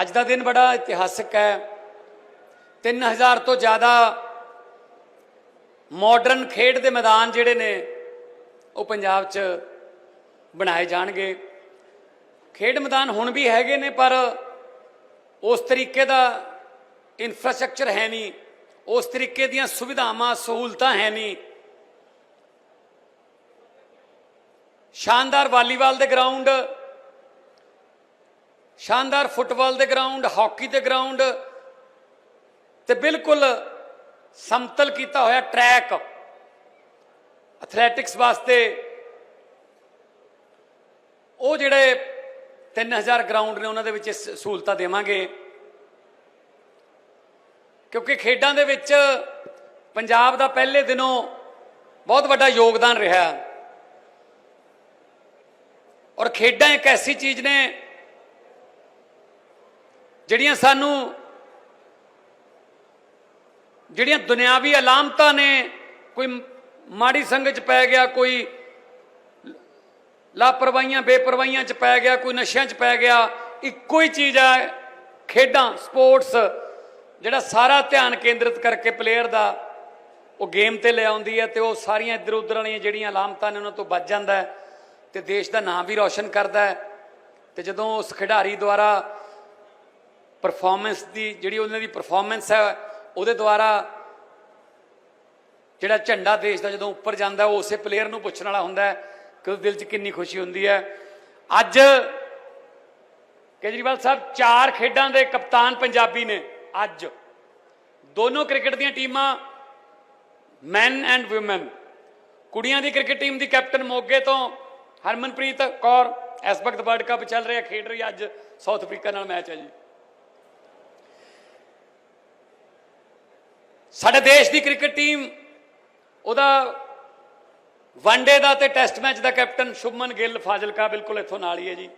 ਅੱਜ ਦਾ ਦਿਨ ਬੜਾ ਇਤਿਹਾਸਕ ਹੈ। 3000 ਤੋਂ ਜ਼ਿਆਦਾ ਮਾਡਰਨ ਖੇਡ ਦੇ ਮੈਦਾਨ ਜਿਹੜੇ ਨੇ, ਉਹ ਪੰਜਾਬ 'ਚ ਬਣਾਏ ਜਾਣਗੇ। ਖੇਡ ਮੈਦਾਨ ਹੁਣ ਵੀ ਹੈਗੇ ਨੇ, ਪਰ ਉਸ ਤਰੀਕੇ ਦਾ ਇਨਫਰਾਸਟ੍ਰਕਚਰ ਹੈ ਨਹੀਂ। ਉਸ ਤਰੀਕੇ ਦੀਆਂ ਸੁਵਿਧਾਵਾਂ, ਸਹੂਲਤਾਂ ਹੈ ਨਹੀਂ। ਸ਼ਾਨਦਾਰ ਵਾਲੀਬਾਲ ਦੇ ਗਰਾਊਂਡ ਸ਼ਾਨਦਾਰ ਫੁੱਟਬਾਲ ਦੇ ਗਰਾਊਂਡ, ਹਾਕੀ ਦੇ ਗਰਾਊਂਡ ਤੇ ਬਿਲਕੁਲ ਸਮਤਲ ਕੀਤਾ ਹੋਇਆ ਟਰੈਕ ਐਥਲੈਟਿਕਸ ਵਾਸਤੇ। ਉਹ ਜਿਹੜੇ 3000 ਗਰਾਊਂਡ ਨੇ, ਉਹਨਾਂ ਦੇ ਵਿੱਚ ਸਹੂਲਤਾਂ ਦੇਵਾਂਗੇ। ਕਿਉਂਕਿ ਖੇਡਾਂ ਦੇ ਵਿੱਚ ਪੰਜਾਬ ਦਾ ਪਹਿਲੇ ਦਿਨੋਂ ਬਹੁਤ ਵੱਡਾ ਯੋਗਦਾਨ ਰਿਹਾ। ਔਰ ਖੇਡਾਂ ਇੱਕ ਐਸੀ ਚੀਜ਼ ਨੇ ਜਿਹੜੀਆਂ ਸਾਨੂੰ ਜਿਹੜੀਆਂ ਦੁਨਿਆਵੀ ਅਲਾਮਤਾਂ ਨੇ, ਕੋਈ ਮਾੜੀ ਸੰਗਤ ਚ ਪੈ ਗਿਆ, ਕੋਈ ਲਾਪਰਵਾਹੀਆਂ, ਬੇਪਰਵਾਹੀਆਂ ਚ ਪੈ ਗਿਆ, ਕੋਈ ਨਸ਼ਿਆਂ ਚ ਪੈ ਗਿਆ, ਇੱਕੋ ਹੀ ਚੀਜ਼ ਹੈ ਖੇਡਾਂ, ਸਪੋਰਟਸ, ਜਿਹੜਾ ਸਾਰਾ ਧਿਆਨ ਕੇਂਦਰਿਤ ਕਰਕੇ ਪਲੇਅਰ ਦਾ, ਉਹ ਗੇਮ ਤੇ ਲੈ ਆਉਂਦੀ ਹੈ ਤੇ ਉਹ ਸਾਰੀਆਂ ਇੱਧਰ ਉੱਧਰ ਵਾਲੀਆਂ ਜਿਹੜੀਆਂ ਅਲਾਮਤਾਂ ਨੇ ਉਹਨਾਂ ਤੋਂ ਬਚ ਜਾਂਦਾ ਹੈ ਤੇ ਦੇਸ਼ ਦਾ ਨਾਮ ਵੀ ਰੌਸ਼ਨ ਕਰਦਾ ਹੈ ਤੇ ਜਦੋਂ ਉਸ ਖਿਡਾਰੀ ਦੁਆਰਾ ਪਰਫਾਰਮੈਂਸ ਦੀ ਜਿਹੜੀ ਉਹਨਾਂ ਦੀ ਪਰਫਾਰਮੈਂਸ ਹੈ, ਉਹਦੇ ਦੁਆਰਾ ਜਿਹੜਾ ਝੰਡਾ ਦੇਸ਼ ਦਾ ਜਦੋਂ ਉੱਪਰ ਜਾਂਦਾ ਉਹ ਉਸੇ ਪਲੇਅਰ ਨੂੰ ਪੁੱਛਣ ਵਾਲਾ ਹੁੰਦਾ ਕਿ ਉਹਦੇ ਦਿਲ 'ਚ ਕਿੰਨੀ ਖੁਸ਼ੀ ਹੁੰਦੀ ਹੈ। ਅੱਜ ਕੇਜਰੀਵਾਲ ਸਾਹਿਬ ਚਾਰ ਖੇਡਾਂ ਦੇ ਕਪਤਾਨ ਪੰਜਾਬੀ ਨੇ ਅੱਜ। ਦੋਨੋਂ ਕ੍ਰਿਕਟ ਦੀਆਂ ਟੀਮਾਂ ਮੈਨ ਐਂਡ ਔਮਨ ਕੁੜੀਆਂ ਦੀ ਕ੍ਰਿਕਟ ਟੀਮ ਦੀ ਕੈਪਟਨ ਮੋਗੇ ਤੋਂ ਹਰਮਨਪ੍ਰੀਤ ਕੌਰ। ਇਸ ਵਕਤ ਵਰਲਡ ਕੱਪ ਚੱਲ ਰਿਹਾ, ਖੇਡ ਰਹੀ ਹੈ ਅੱਜ ਸਾਊਥ ਅਫਰੀਕਾ ਨਾਲ ਮੈਚ ਹੈ ਜੀ। ਸਾਡੇ ਦੇਸ਼ ਦੀ ਕ੍ਰਿਕਟ ਟੀਮ, ਉਹਦਾ ਵਨਡੇ ਦਾ ਤੇ ਟੈਸਟ ਮੈਚ ਦਾ ਕੈਪਟਨ ਸ਼ੁਭਮਨ ਗਿੱਲ ਫਾਜ਼ਿਲਕਾ ਬਿਲਕੁਲ ਇੱਥੋਂ ਨਾਲ ਹੀ ਹੈ ਜੀ।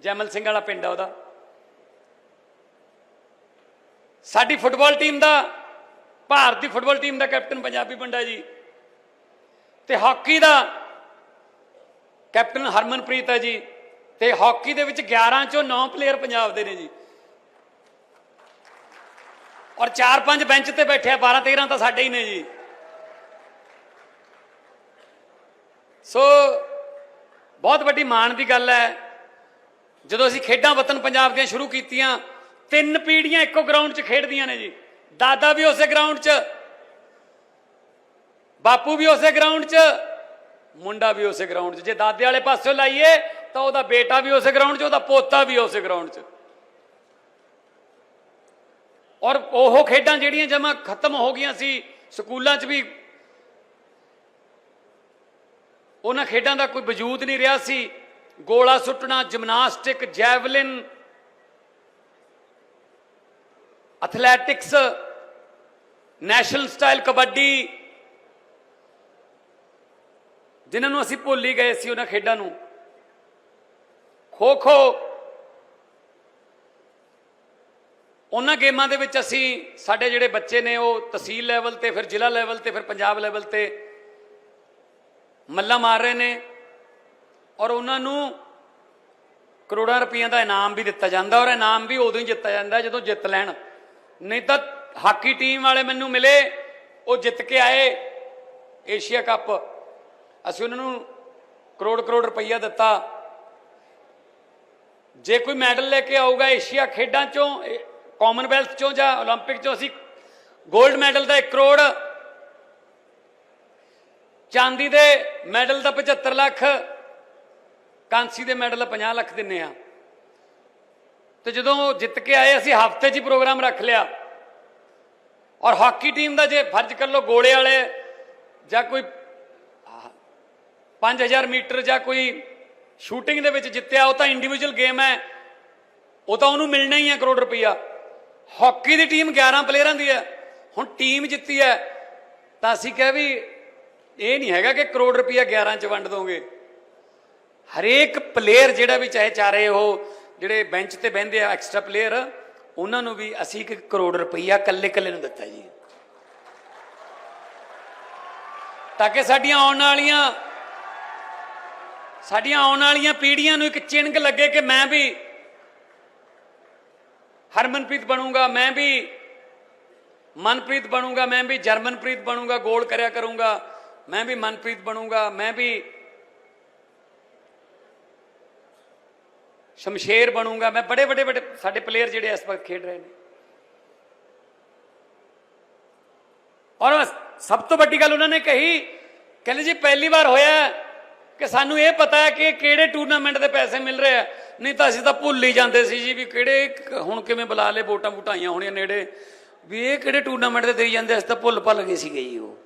ਜੈਮਲ ਸਿੰਘ ਵਾਲਾ ਪਿੰਡ ਆ ਉਹਦਾ। ਸਾਡੀ ਫੁੱਟਬਾਲ ਟੀਮ ਦਾ, ਭਾਰਤ ਦੀ ਫੁੱਟਬਾਲ ਟੀਮ ਦਾ ਕੈਪਟਨ ਪੰਜਾਬੀ ਬੰਦਾ ਜੀ। ਤੇ ਹਾਕੀ ਦਾ ਕੈਪਟਨ ਹਰਮਨਪ੍ਰੀਤ ਹੈ ਜੀ। ਤੇ ਹਾਕੀ ਦੇ ਵਿੱਚ 11 ਚੋਂ 9 ਪਲੇਅਰ ਪੰਜਾਬ ਦੇ ਨੇ ਜੀ। ਔਰ 4-5 ਬੈਂਚ ਤੇ ਬੈਠੇ ਆ 12-13 ਤਾਂ ਸਾਡੇ ਹੀ ਨੇ ਜੀ। ਸੋ ਬਹੁਤ ਵੱਡੀ ਮਾਣ ਦੀ ਗੱਲ ਹੈ, ਜਦੋਂ ਅਸੀਂ ਖੇਡਾਂ ਵਤਨ ਪੰਜਾਬ ਦੀਆਂ ਸ਼ੁਰੂ ਕੀਤੀਆਂ, ਤਿੰਨ ਪੀੜ੍ਹੀਆਂ ਇੱਕੋ ਗਰਾਊਂਡ 'ਚ ਖੇਡਦੀਆਂ ਨੇ ਜੀ। ਦਾਦਾ ਵੀ ਉਸੇ ਗਰਾਊਂਡ 'ਚ, ਬਾਪੂ ਵੀ ਉਸੇ ਗਰਾਊਂਡ 'ਚ, ਮੁੰਡਾ ਵੀ ਉਸੇ ਗਰਾਊਂਡ 'ਚ। ਜੇ ਦਾਦੇ ਵਾਲੇ ਪਾਸਿਓਂ ਲਾਈਏ, ਤਾਂ ਉਹਦਾ ਬੇਟਾ ਵੀ ਉਸੇ ਗਰਾਊਂਡ 'ਚ, ਉਹਦਾ ਪੋਤਾ ਵੀ ਉਸੇ ਗਰਾਊਂਡ 'ਚ। ਔਰ ਉਹ ਖੇਡਾਂ ਜਿਹੜੀਆਂ ਜਮਾ ਖਤਮ ਹੋ ਗਈਆਂ ਸੀ, ਸਕੂਲਾਂ 'ਚ ਵੀ, ਉਹਨਾਂ ਖੇਡਾਂ ਦਾ ਕੋਈ ਵਜੂਦ ਨਹੀਂ ਰਿਹਾ ਸੀ। ਗੋਲਾ ਸੁੱਟਣਾ, gymnastic, javelin, athletics, national style kabaddi, ਜਿਨ੍ਹਾਂ ਨੂੰ ਅਸੀਂ ਭੁੱਲ ਹੀ ਗਏ ਸੀ ਉਹਨਾਂ ਖੇਡਾਂ ਨੂੰ। ਖੋ ਖੋ ਉਹਨਾਂ ਗੇਮਾਂ ਦੇ ਵਿੱਚ ਅਸੀਂ ਸਾਡੇ ਜਿਹੜੇ ਬੱਚੇ ਨੇ ਉਹ ਤਹਿਸੀਲ ਲੈਵਲ ਤੇ, ਫਿਰ ਜ਼ਿਲ੍ਹਾ ਲੈਵਲ ਤੇ, ਫਿਰ ਪੰਜਾਬ ਲੈਵਲ ਤੇ ਮੱਲਾ ਮਾਰ ਰਹੇ ਨੇ ਔਰ ਉਹਨਾਂ ਨੂੰ ਕਰੋੜਾਂ ਰੁਪਈਆਂ ਦਾ ਇਨਾਮ ਵੀ ਦਿੱਤਾ ਜਾਂਦਾ ਔਰ ਇਨਾਮ ਵੀ ਉਦੋਂ ਹੀ ਜਿੱਤਿਆ ਜਾਂਦਾ ਜਦੋਂ ਜਿੱਤ ਲੈਣ। ਨਹੀਂ ਤਾਂ ਹਾਕੀ ਟੀਮ ਵਾਲੇ ਮੈਨੂੰ ਮਿਲੇ, ਉਹ ਜਿੱਤ ਕੇ ਆਏ ਏਸ਼ੀਆ ਕੱਪ। ਅਸੀਂ ਉਹਨਾਂ ਨੂੰ ਕਰੋੜ ਕਰੋੜ ਰੁਪਈਆ ਦਿੱਤਾ। ਜੇ ਕੋਈ ਮੈਡਲ ਲੈ ਕੇ ਆਊਗਾ ਏਸ਼ੀਆ ਖੇਡਾਂ ਚੋਂ ਕਾਮਨਵੈਲਥ ਚੋਂ ਜਾਂ 올림픽 ਚੋਂ ਅਸੀਂ 골ਡ ਮੈਡਲ ਦਾ 1 ਕਰੋੜ, ਚਾਂਦੀ ਦੇ ਮੈਡਲ ਦਾ 75 ਲੱਖ, ਕਾਂਸੀ ਦੇ ਮੈਡਲ 50 ਲੱਖ ਦਿੰਨੇ ਆ। ਤੇ ਜਦੋਂ ਜਿੱਤ ਕੇ ਆਏ, ਅਸੀਂ ਹਫ਼ਤੇ 'ਚ ਹੀ ਪ੍ਰੋਗਰਾਮ ਰੱਖ ਲਿਆ। ਔਰ ਹਾਕੀ ਟੀਮ ਦਾ ਜੇ ਫਰਜ਼ ਕਰ ਲਓ ਗੋਲੇ ਵਾਲੇ ਜਾਂ ਕੋਈ 5000 ਮੀਟਰ ਜਾਂ ਕੋਈ ਸ਼ੂਟਿੰਗ ਦੇ ਵਿੱਚ ਜਿੱਤਿਆ, ਉਹ ਤਾਂ ਇੰਡੀਵਿਜੂਅਲ ਗੇਮ ਹੈ। ਉਹ ਤਾਂ ਉਹਨੂੰ ਮਿਲਣਾ ਹੀ ਹੈ ਕਰੋੜ ਰੁਪਈਆ। ਹਾਕੀ ਦੀ ਟੀਮ 11 ਪਲੇਅਰਾਂ ਦੀ ਹੈ। ਹੁਣ ਟੀਮ ਜਿੱਤੀ ਹੈ, ਤਾਂ ਅਸੀਂ ਕਿਹਾ ਵੀ ਇਹ ਨਹੀਂ ਹੈਗਾ ਕਿ ਕਰੋੜ ਰੁਪਈਆ 11 ਚ ਵੰਡ ਦੋਗੇ। ਹਰੇਕ ਪਲੇਅਰ ਜਿਹੜਾ ਵੀ ਚਾਹੇ ਚਾਰੇ ਉਹ, ਜਿਹੜੇ ਬੈਂਚ ਤੇ ਬਹਿੰਦੇ ਆ, ਐਕਸਟਰਾ ਪਲੇਅਰ, ਉਹਨਾਂ ਨੂੰ ਵੀ ਅਸੀਂ ਇੱਕ ਕਰੋੜ ਰੁਪਈਆ ਕੱਲੇ ਕੱਲੇ ਨੂੰ ਦਿੱਤਾ ਜੀ। ਤਾਂ ਕਿ ਸਾਡੀਆਂ ਆਉਣ ਵਾਲੀਆਂ, ਸਾਡੀਆਂ ਆਉਣ ਵਾਲੀਆਂ ਪੀੜ੍ਹੀਆਂ ਨੂੰ ਇੱਕ ਚਿੰਗ ਲੱਗੇ ਕਿ ਮੈਂ ਵੀ ਹਰਮਨਪ੍ਰੀਤ ਬਣੂੰਗਾ, ਮੈਂ ਵੀ ਮਨਪ੍ਰੀਤ ਬਣੂੰਗਾ, ਮੈਂ ਵੀ ਜਰਮਨਪ੍ਰੀਤ ਬਣੂੰਗਾ, ਗੋਲ ਕਰਿਆ ਕਰੂੰਗਾ, ਮੈਂ ਵੀ ਮਨਪ੍ਰੀਤ ਬਣੂੰਗਾ, ਮੈਂ ਵੀ ਸ਼ਮਸ਼ੇਰ ਬਣੂੰਗਾ, ਮੈਂ ਬੜੇ ਵੱਡੇ ਵੱਡੇ ਸਾਡੇ ਪਲੇਅਰ ਜਿਹੜੇ ਇਸ ਵਕਤ ਖੇਡ ਰਹੇ ਨੇ। ਔਰ ਸਭ ਤੋਂ ਵੱਡੀ ਗੱਲ ਉਹਨਾਂ ਨੇ ਕਹੀ, ਕਹਿੰਦੇ ਜੀ ਪਹਿਲੀ ਵਾਰ ਹੋਇਆ ਕਿ ਸਾਨੂੰ ਇਹ ਪਤਾ ਹੈ ਕਿ ਕਿਹੜੇ ਟੂਰਨਾਮੈਂਟ ਦੇ ਪੈਸੇ ਮਿਲ ਰਹੇ ਆ ਨਹੀਂ ਤਾਂ ਅਸੀਂ ਤਾਂ ਭੁੱਲ ਹੀ ਜਾਂਦੇ ਸੀ ਜੀ ਵੀ ਕਿਹੜੇ ਹੁਣ ਕਿਵੇਂ ਬੁਲਾ ਲੇ ਵੋਟਾਂ ਵੁਟਾਈਆਂ ਹੋਣੀਆਂ ਨੇੜੇ। ਵੀ ਇਹ ਕਿਹੜੇ ਟੂਰਨਾਮੈਂਟ ਦੇ ਦੇਈ ਜਾਂਦੇ, ਅਸੀਂ ਤਾਂ ਭੁੱਲ ਭੱਲ ਗਏ ਸੀਗੇ ਜੀ ਉਹ।